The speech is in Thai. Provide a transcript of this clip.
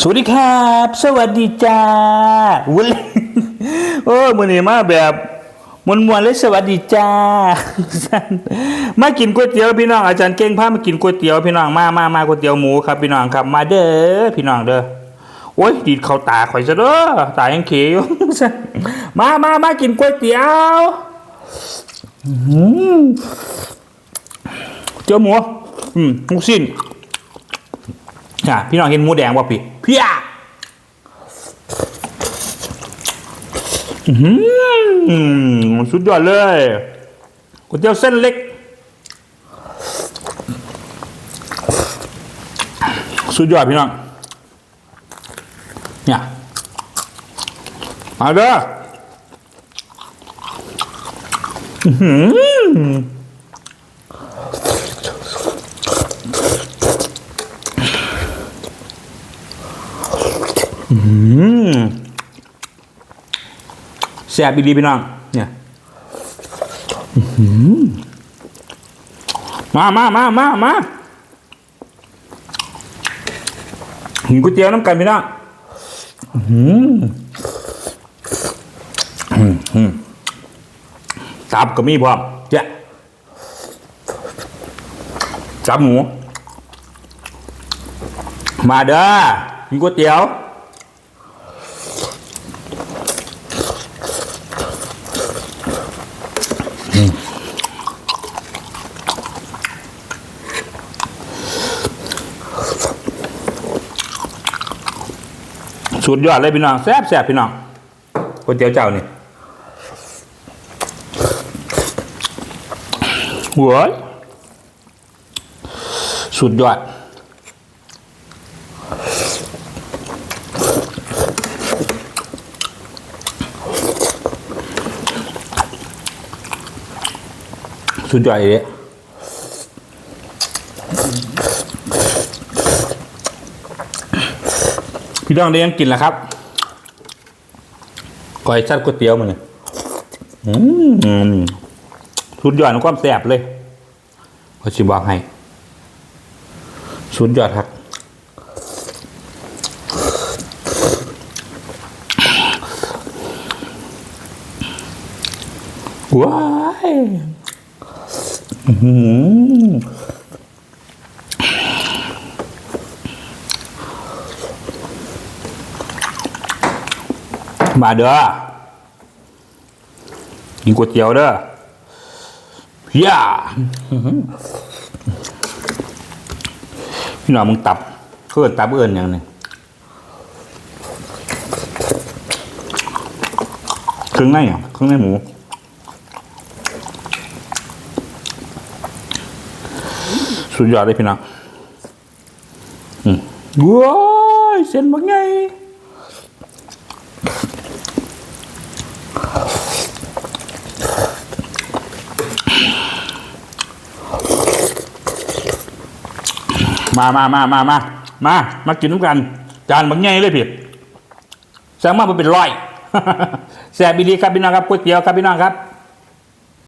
สวัสดีครับ สวัสดีจ้าวุ้นโอ้มือนี้มาแบบมวนมวนเลยสวัสดีจ้า มากินก๋วยเตี๋ยวพี่น้องอาจารย์เก่งพามากินก๋วยเตี๋ยวพี่น้องมามามาก๋วยเตี๋ยวหมูครับพี่น้องครับมาเด้อพี่น้องเด้อโอ้ยดีดเข้าตาข่อยซะเด้อตายังเขยอยู่มามามากินก๋วยเตี๋ยวเจียวหมูอืมลูกชิ้น อะพี่น้องเห็นหมูแดงป่ะพี่พี่อะอื้อหือสุดยอดเลยก๋วยเตี๋ยวเส้นเล็ก สุดยอดพี่น้อง เนี่ย มาเด้ออื้อหือ อืม แซ่บอีพี่น้อง เนี่ยมามามามามาหินก๋วยเตี๋ยวน้ำกันพี่น้องตับก็มีพร้อมเจ้ะจับหมู มาเด้อกินก๋วยเตี๋ยว สุดยอดเลยพี่น้องแซ่บแซ่บพี่น้องก๋วยเตี๋ยวเจ้านี่หัวสุดยอดสุดยอดเลย พี่น้องได้ยังกินแล้วครับก่อยชัดก๋วยเตี๋ยวมันเนี่ยอืมสุดยอดความแซ่บเลยขอชิมบอกให้สุดยอดครับว้าย อื้อ มาเด้อกินก๋วยเตี๋ยวเด้อย่าพี่น้องมึงตับเพื่อนตับเอื่นอย่างนี้เครื่องในอะเครื่องในหมูสุดยอดเลยพี่น้องอืมว้ายเส้นบางไง มามามามามามา มากินน้ำกัน จานบางไงเลยพี่แซงมาเป็นร้อยแซ่บบีดีครับพี่น้องครับก๋วยเตี๋ยวครับพี่น้องครับ